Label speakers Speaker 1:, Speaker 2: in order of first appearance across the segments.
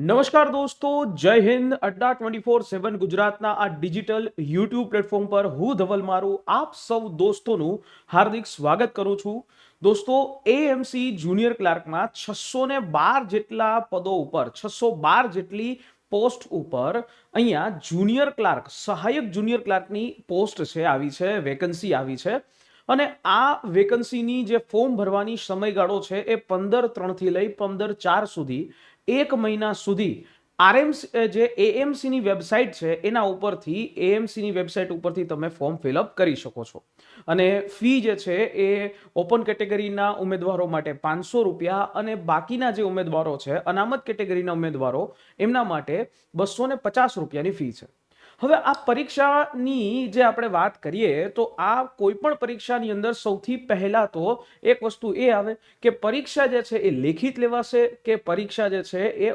Speaker 1: નમસ્કાર દોસ્તો, જય Hind, Adda twenty four seven ગુજરાતના આ ડિજિટલ યુટ્યુબ પ્લેટફોર્મ પર હું ધવલ મારું, આપ સૌ દોસ્તોનું હાર્દિક સ્વાગત કરું છું. દોસ્તો એએમસી જુનિયર ક્લાર્કમાં છસો ને બાર જેટલા પદો ઉપર, છસો બાર જેટલી પોસ્ટ ઉપર અહીંયા જુનિયર ક્લાર્ક, સહાયક જુનિયર ક્લાર્કની પોસ્ટ છે, આવી છે, વેકન્સી આવી છે. અને આ વેકન્સીની જે ફોર્મ ભરવાની સમયગાળો છે, એ પંદર ત્રણથી લઈ પંદર ચાર સુધી એક મહિના સુધી આરએમસી જે એએમસીની વેબસાઇટ છે, એના ઉપરથી, એએમસીની વેબસાઇટ ઉપરથી તમે ફોર્મ ફિલઅપ કરી શકો છો. અને ફી જે છે, એ ઓપન કેટેગરીના ઉમેદવારો માટે પાંચસો રૂપિયા અને બાકીના જે ઉમેદવારો છે, અનામત કેટેગરીના ઉમેદવારો, એમના માટે બસો પચાસ રૂપિયાની ફી છે. હવે આ પરીક્ષાની જે આપણે વાત કરીએ, તો આ કોઈ પણ પરીક્ષાની અંદર સૌથી પહેલા તો એક વસ્તુ એ આવે કે પરીક્ષા જે છે એ લેખિત લેવાશે કે પરીક્ષા જે છે એ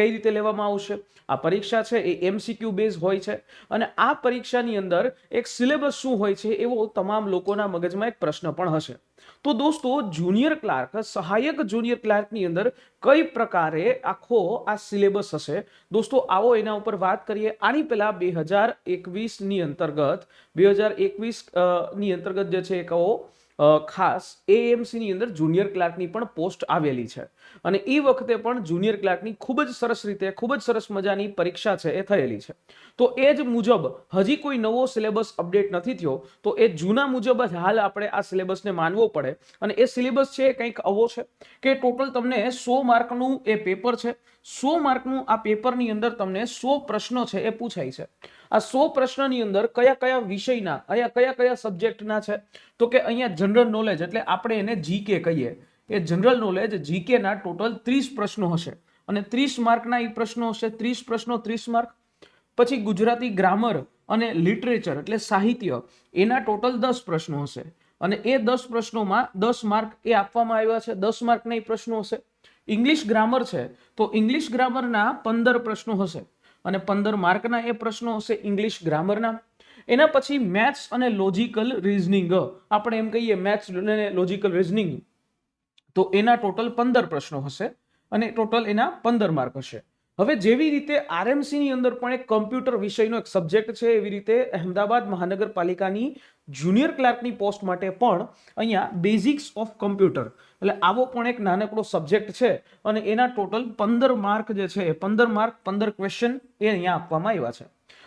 Speaker 1: કઈ રીતે લેવામાં આવશે? આ પરીક્ષા છે એ એમસીક્યુ બેઝ હોય છે અને આ પરીક્ષાની અંદર એક સિલેબસ શું હોય છે એવો તમામ લોકોના મગજમાં એક પ્રશ્ન પણ હશે. તો દોસ્તો જુનિયર ક્લાર્ક સહાયક જુનિયર ક્લાર્કની અંદર કઈ પ્રકારે આખો આ સિલેબસ હશે? દોસ્તો, આવો એના ઉપર વાત કરીએ. આની પહેલા બે હજાર એકવીસની અંતર્ગત, બે હજાર એકવીસની અંતર્ગત જે છે કહો. ખાસ એએમસીની અંદર જુનિયર ક્લાર્કની પણ પોસ્ટ આવેલી છે. અને એ વખતે પણ જુનિયર ક્લાર્કની ખૂબ જ સરસ રીતે, ખૂબ જ સરસ મજાની પરીક્ષા છે એ થયેલી છે. તો એ જ મુજબ હજી કોઈ નવો સિલેબસ અપડેટ નથી થયો, તો એ જૂના મુજબ જ હાલ આપણે આ સિલેબસને માનવો પડે. અને એ સિલેબસ છે એ કંઈક આવો છે કે ટોટલ તમને સો માર્કનું એ પેપર છે. સો માર્કનું આ પેપરની અંદર તમને સો પ્રશ્નો છે એ પૂછાય છે. આ સો પ્રશ્નની અંદર કયા કયા વિષયના અહીંયા કયા કયા સબ્જેક્ટના છે? તો કે અહીંયા જનરલ નોલેજ એટલે આપણે એને જીકે કહીએ. એ જનરલ નોલેજ જીકેના ટોટલ ત્રીસ પ્રશ્નો હશે. અને ત્રીસ માર્કના એ પ્રશ્નો હશે. ત્રીસ પ્રશ્નો, ત્રીસ માર્ક. પછી ગુજરાતી ગ્રામર અને લિટરેચર એટલે સાહિત્ય, એના ટોટલ દસ પ્રશ્નો હશે. અને એ દસ પ્રશ્નોમાં દસ માર્ક એ આપવામાં આવ્યા છે. દસ માર્કના એ પ્રશ્નો હશે. ઇંગ્લિશ ગ્રામર છે. તો ઇંગ્લિશ ગ્રામરના પંદર પ્રશ્નો હશે. અને પંદર માર્કના એ પ્રશ્નો હશે ઇંગ્લિશ ગ્રામરના. એના પછી મેથ્સ અને લોજિકલ રિઝનિંગ. આપણે એમ કહીએ મેથ્સ અને લોજિકલ રિઝનિંગ. તો એના ટોટલ પંદર પ્રશ્નો હશે અને ટોટલ એના પંદર માર્ક હશે. હવે જેવી રીતે આરએમસીની અંદર પણ એક કમ્પ્યુટર વિષયનો એક સબ્જેક્ટ છે એવી રીતે અહેમદાબાદ મહાનગરપાલિકાની જુનિયર ક્લાર્કની પોસ્ટ માટે પણ અહીંયા બેઝિક્સ ઓફ કમ્પ્યુટર, એટલે આવો પણ એક નાનકડો સબ્જેક્ટ છે અને એના ટોટલ પંદર માર્ક જે છે પંદર માર્ક, પંદર ક્વેશ્ચન એ અહીંયા આપવામાં આવ્યા છે.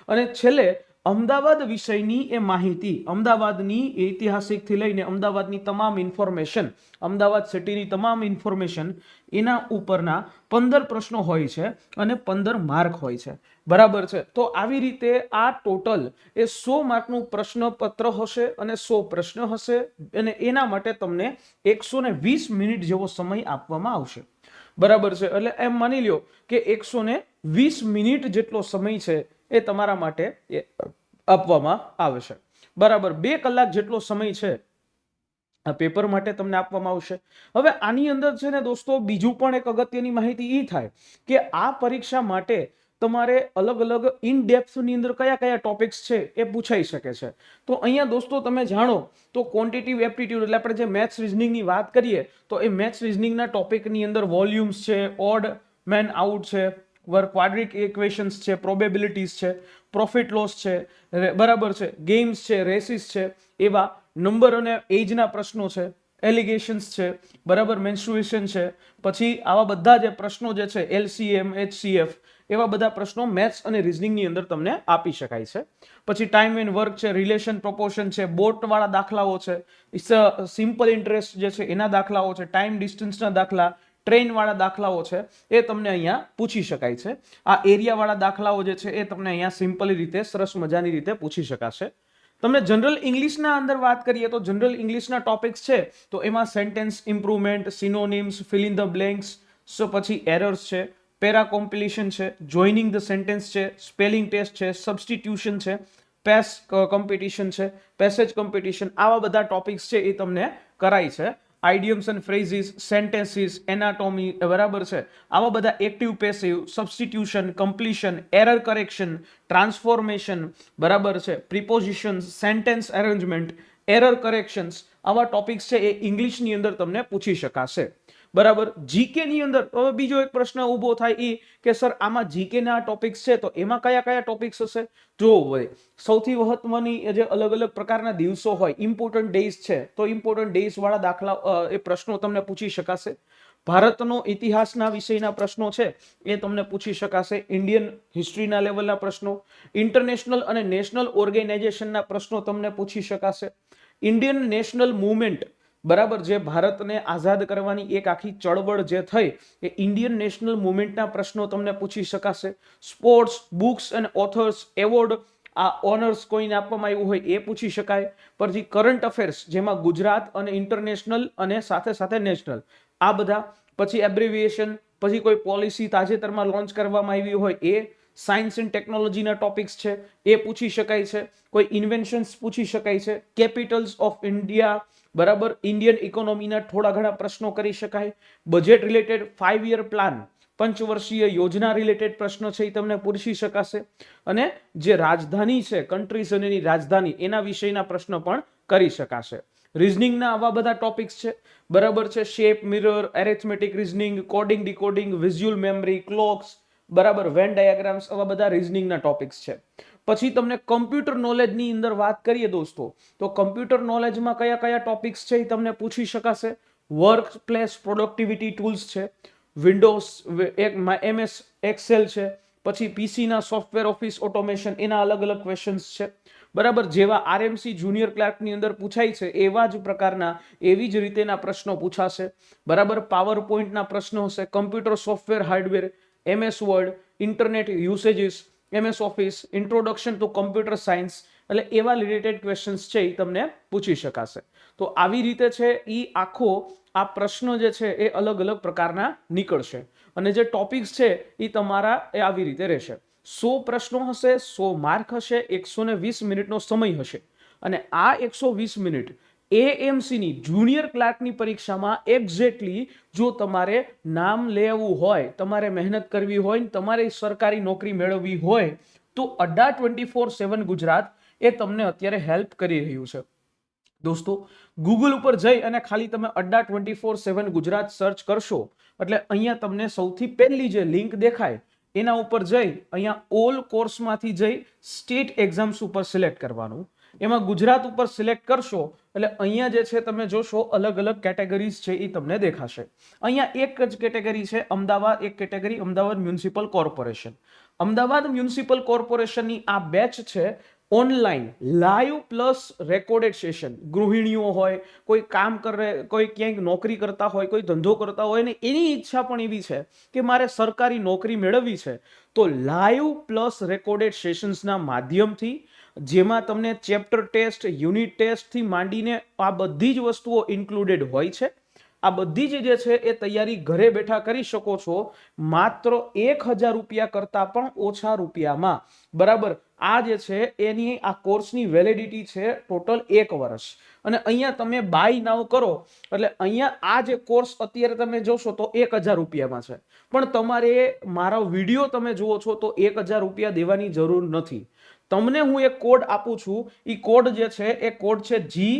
Speaker 1: અને છેલ્લે અમદાવાદ વિષયની એ માહિતી, અમદાવાદની ઐતિહાસિકથી લઈને અમદાવાદની તમામ ઇન્ફોર્મેશન, અમદાવાદ સિટીની તમામ ઇન્ફોર્મેશન એના ઉપરના પંદર પ્રશ્નો હોય છે અને પંદર માર્ક હોય છે. બરાબર છે? તો આવી રીતે આ ટોટલ એ સો માર્કનું પ્રશ્નપત્ર હશે અને સો પ્રશ્ન હશે અને એના માટે તમને એકસો ને વીસ મિનિટ જેવો સમય આપવામાં આવશે. બરાબર છે? એટલે એમ માની લ્યો કે એકસો ને વીસ મિનિટ જેટલો સમય છે એ તમારા માટે આપવામાં આવશે બરાબર, બે કલાક જેટલો સમય છે આ પેપર માટે તમને આપવામાં આવશે. હવે આની અંદર છે ને દોસ્તો, બીજું પણ એક અગત્યની માહિતી એ થાય કે આ પરીક્ષા માટે તમારે અલગ અલગ ઇન ડેપ્થની અંદર કયા કયા ટોપિક્સ છે એ પૂછાઈ શકે છે. તો અહીંયા દોસ્તો તમે જાણો તો ક્વોન્ટિટિવ એપ્ટિટ્યુડ એટલે આપણે જે મેથ્સ રિઝનિંગની વાત કરીએ તો એ મેથ્સ રિઝનિંગના ટોપિકની અંદર વોલ્યુમ્સ છે ઓડ મેન આઉટ છે વર ક્વાડ્રિક ઇક્વેશન્સ છે પ્રોબેબિલિટીઝ છે પ્રોફિટ લોસ છે બરાબર છે ગેમ્સ છે રેસીસ છે, એવા નંબર અને એજના પ્રશ્નો છે એલિગેશન્સ છે, બરાબર મેન્સ્ટ્રુએશન છે, પછી આવા બધા જે પ્રશ્નો જે છે એલસીએમ એચસીએફ એવા બધા પ્રશ્નો મેથ્સ અને રિઝનિંગની અંદર તમને આપી શકાય છે. પછી ટાઈમ એન્ડ વર્ક છે રિલેશન પ્રપોર્શન છે બોટવાળા દાખલાઓ છે સિમ્પલ ઇન્ટરેસ્ટ જે છે, એના દાખલાઓ છે ટાઈમ ડિસ્ટન્સના દાખલા ટ્રેન વાળા દાખલાઓ છે, એ તમને અહીંયા પૂછી શકાય છે. આ એરિયાવાળા દાખલાઓ જે છે, એ તમને અહીંયા સિમ્પલી રીતે, સરસ મજાની રીતે પૂછી શકાશે. તમને જનરલ ઇંગ્લિશના અંદર વાત કરીએ તો જનરલ ઇંગ્લિશના ટોપિક્સ છે, તો એમાં sentence improvement, synonyms, fill the blanks, so પછી એરર્સ છે પેરા કોમ્પિલિશન છે, જોઈનિંગ ધ સેન્ટેન્સ છે, સ્પેલિંગ ટેસ્ટ છે, સબસ્ટિટ્યુશન છે, પેસ કોમ્પિટિશન છે, પેસેજ કોમ્પિટિશન, આવા બધા ટોપિક્સ છે એ તમને કરાય છે. Idioms and phrases, sentences, anatomy બરાબર છે. આવા બધા active passive, substitution, completion, error correction, transformation, બરાબર છે. Preposition sentence arrangement, error corrections, આવા ટોપિક્સ છે એ ઇંગ્લિશની અંદર તમને પૂછી શકાશે. બરાબર? જીકે ની અંદર, હવે બીજો એક પ્રશ્ન ઊભો થાય એ કે, સર, આમાં જીકે ના ટોપિક્સ છે, તો એમાં કયા કયા ટોપિક્સ હશે? જો હોય, સૌથી મહત્વની જે અલગ અલગ પ્રકારના દિવસો હોય ઇમ્પોર્ટન્ટ ડેઝ છે, તો ઇમ્પોર્ટન્ટ ડેઝ વાળા દાખલા એ પ્રશ્નો તમને પૂછી શકાશે. ભારતનો ઇતિહાસના વિષયના પ્રશ્નો છે, એ તમને પૂછી શકાશે. ઇન્ડિયન હિસ્ટ્રીના લેવલના પ્રશ્નો ઇન્ટરનેશનલ અને નેશનલ ઓર્ગેનાઇઝેશનના પ્રશ્નો તમને પૂછી શકાશે. ઇન્ડિયન નેશનલ મુવમેન્ટ બરાબર? જે ભારતને આઝાદ કરવાની એક આખી ચળવળ જે થઈ, એ ઇન્ડિયન નેશનલ મુવમેન્ટના પ્રશ્નો તમને પૂછી શકાશે. સ્પોર્ટ્સ બુક્સ અને ઓથર્સ એવોર્ડ આ ઓનર્સ કોઈને આપવામાં આવ્યું હોય એ પૂછી શકાય. પછી કરંટ અફેર્સ જેમાં ગુજરાત અને ઇન્ટરનેશનલ અને સાથે સાથે નેશનલ આ બધા. પછી એબ્રિવિએશન પછી કોઈ પોલિસી તાજેતરમાં લોન્ચ કરવામાં આવી હોય એ સાયન્સ એન્ડ ટેકનોલોજીના ટોપિક્સ છે, એ પૂછી શકાય છે, કોઈ ઇન્વેન્શન્સ પૂછી શકાય છે. કેપિટલ્સ ઓફ ઇન્ડિયા, બરાબર? ઇન્ડિયન ઇકોનોમીના થોડા ઘણા પ્રશ્નો કરી શકાય. Budget related five year plan પંચવર્ષીય યોજના રિલેટેડ પ્રશ્નો છે એ તમને પૂછી શકાશે. અને જે રાજધાની છે કન્ટ્રીઝ અને એની રાજધાની, એના વિષયના પ્રશ્નો પણ કરી શકાશે. રિઝનિંગના આવા બધા ટોપિક્સ છે, બરાબર છે? Shape mirror arithmetic reasoning coding decoding visual memory clocks બરાબર વેન ડાયાગ્રામ્સ આવા બધા રિઝનિંગના ટોપિક્સ છે. પછી તમને કમ્પ્યુટર નોલેજની અંદર વાત કરીએ દોસ્તો, તો કમ્પ્યુટર નોલેજમાં કયા કયા ટોપિક્સ છે એ તમને પૂછી શકાશે. વર્ક પ્લેસ પ્રોડક્ટિવિટી ટૂલ્સ છે વિન્ડોઝ એક એમએસ એક્સેલ છે, પછી પીસીના સોફ્ટવેર ઓફિસ ઓટોમેશન એના અલગ અલગ ક્વેશ્ચન્સ છે. બરાબર, જેવા આરએમસી જુનિયર ક્લાર્કની અંદર પૂછાય છે, એવા જ પ્રકારના, એવી જ રીતેના પ્રશ્નો પૂછાશે. બરાબર પાવર પોઈન્ટના પ્રશ્નો હશે computer software hardware MS Word, internet usages, MS Office, introduction to computer science, એટલે એવા રિલેટેડ ક્વેશ્ચન્સ છે એ તમને પૂછી શકાશે. તો આવી રીતે છે એ આખો આ પ્રશ્ન જે છે એ અલગ અલગ પ્રકારના નીકળશે. અને જે ટોપિક્સ છે એ તમારા એ આવી રીતે રહેશે. સો પ્રશ્નો હશે, સો માર્ક હશે, એકસો વીસ મિનિટનો સમય હશે. અને આ એકસો વીસ મિનિટ એએમસીની જુનિયર ક્લાર્કની પરીક્ષામાં એક્ઝેક્ટલી જો તમારે નામ લેવું હોય, તમારે મહેનત કરવી હોય તમારે સરકારી નોકરી મેળવવી હોય, તો Adda twenty four seven Gujarat એ તમને અત્યારે હેલ્પ કરી રહ્યું છે. દોસ્તો ગૂગલ ઉપર જઈ અને ખાલી તમે અડ્ડા twenty four seven Gujarat search કરશો, એટલે અહીંયા તમને સૌથી પહેલી જે લિંક દેખાય, એના ઉપર જઈ, અહીંયા ઓલ કોર્સમાંથી જઈ સ્ટેટ એક્ઝામ્સ ઉપર સિલેક્ટ કરવાનું. એમાં ગુજરાત ઉપર સિલેક્ટ કરશો, એટલે અહીંયા જે છે તમે જોશો, અલગ અલગ કેટેગરીઝ છે એ તમને દેખાશે. અહીંયા એક જ કેટેગરી છે, અમદાવાદ, એક category Ahmedabad municipal corporation. Ahmedabad municipal કોર્પોરેશનની આ બેચ છે online live plus recorded session ગૃહિણીઓ હોય, કોઈ કામ કરે કોઈ ક્યાંક નોકરી કરતા હોય, કોઈ ધંધો કરતા હોય ને એની ઈચ્છા પણ એવી છે કે મારે સરકારી નોકરી મેળવવી છે. તો લાઈવ પ્લસ રેકોર્ડેડ સેશન્સના માધ્યમથી, જેમાં તમને ચેપ્ટર ટેસ્ટ યુનિટ ટેસ્ટથી માંડીને આ બધી જ વસ્તુઓ ઇન્ક્લુડેડ હોય છે. આ બધી જ જે છે એ તૈયારી ઘરે બેઠા કરી શકો છો, માત્ર એક હજાર રૂપિયા કરતાં પણ ઓછા રૂપિયામાં. બરાબર? આ જે છે એની આ કોર્સની વેલિડિટી છે ટોટલ એક વર્ષ. અને અહીંયા તમે બાય નાવ કરો, એટલે અહીંયા આ જે કોર્સ અત્યારે તમે જોશો તો એક હજાર રૂપિયામાં છે. પણ તમારે મારો વીડિયો તમે જુઓ છો તો એક હજાર રૂપિયા દેવાની જરૂર નથી. તમને હું એક કોડ આપું છું એ કોડ જે છે એ કોડ છે જી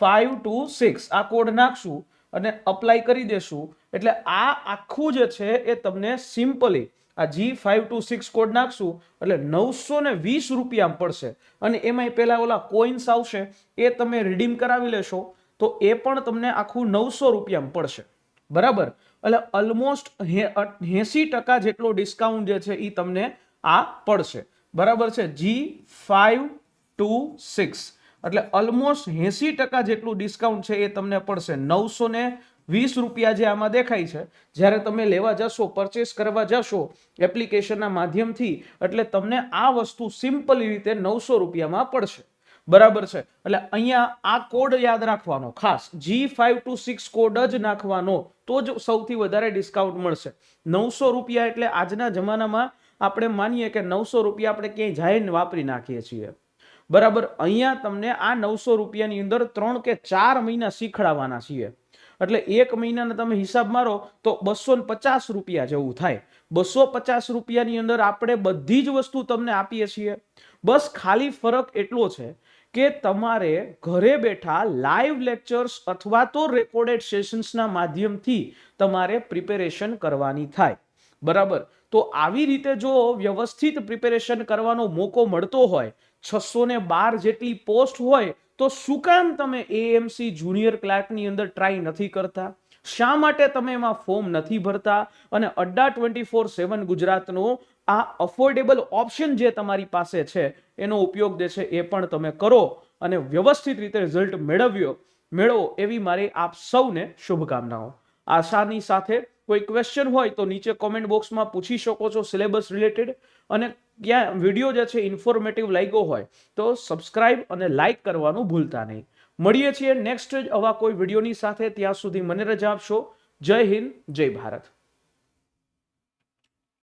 Speaker 1: ફાઈવ ટુ સિક્સ. આ કોડ નાખશું અને અપ્લાય કરી દેશું. એટલે આ આખું જે છે એ તમને સિમ્પલી આ G five two six code નાખશું. એટલે નવસો ને વીસ રૂપિયા પડશે. અને એમાંય પહેલાં ઓલા કોઈન્સ આવશે, એ તમે રિડીમ કરાવી લેશો, તો એ પણ તમને આખું નવસો રૂપિયામાં પડશે. બરાબર? એટલે ઓલમોસ્ટ એસી ટકા જેટલો ડિસ્કાઉન્ટ જે છે એ તમને આ પડશે. બરાબર છે? જી ફાઈવ ટુ સિક્સ એટલે ઓલમોસ્ટ એસી ટકા જેટલું ડિસ્કાઉન્ટ છે એ તમને પડશે. નવસો ને વીસ રૂપિયા જે આમાં દેખાય છે, જ્યારે તમે લેવા જશો પરચેસ કરવા જશો એપ્લિકેશનના માધ્યમથી, એટલે તમને આ વસ્તુ સિમ્પલી રીતે નવસો રૂપિયામાં પડશે. બરાબર છે? એટલે અહીંયા આ કોડ યાદ રાખવાનો. ખાસ G five two six code જ નાખવાનો, તો જ સૌથી વધારે ડિસ્કાઉન્ટ મળશે. નવસો રૂપિયા એટલે આજના જમાનામાં આપણે માનીએ કે નવસો રૂપિયા આપણે ક્યાંય જઈને વાપરી નાખીએ છીએ. બરાબર? અહીંયા તમને આ નવસો રૂપિયાની અંદર ત્રણ કે ચાર મહિના શીખડાવવાના છીએ. એટલે એક મહિનાના તમે હિસાબ મારો તો બસો પચાસ રૂપિયા જેવું થાય. બસો પચાસ રૂપિયાની અંદર આપણે બધી જ વસ્તુ તમને આપીએ છીએ. બસ ખાલી ફરક એટલો છે કે તમારે ઘરે બેઠા લાઈવ લેક્ચર્સ અથવા તો રેકોર્ડેડ સેશન્સના માધ્યમથી તમારે પ્રિપેરેશન કરવાની થાય. બરાબર? તો આવી રીતે જો વ્યવસ્થિત પ્રિપેરેશન કરવાનો મોકો મળતો હોય છસો ને બાર જેટલી પોસ્ટ હોય તો શું કામ તમે એએમસી જુનિયર ક્લાર્કની અંદર ટ્રાય નથી કરતા? શા માટે તમે એમાં ફોર્મ નથી ભરતા? અને અડ્ડા ટ્વેન્ટી ફોર સેવન ગુજરાતનો આ અફોર્ડેબલ ઓપ્શન જે તમારી પાસે છે, એનો ઉપયોગ જે છે એ પણ તમે કરો અને વ્યવસ્થિત રીતે રિઝલ્ટ મેળવ્યો. મેળવો એવી મારી આપ સૌને શુભકામનાઓ. આશાની સાથે કોઈ ક્વેશ્ચન હોય તો નીચે કોમેન્ટ બોક્સમાં પૂછી શકો છો સિલેબસ રિલેટેડ અને ક્યાં વીડિયો જે છે ઇન્ફોર્મેટિવ લાગ્યો હોય તો સબસ્ક્રાઇબ અને લાઇક કરવાનું ભૂલતા નહીં. મળીએ છીએ નેક્સ્ટ જ આવા કોઈ વિડીયોની સાથે. ત્યાં સુધી મને રજા આપશો. જય હિન્દ, જય ભારત.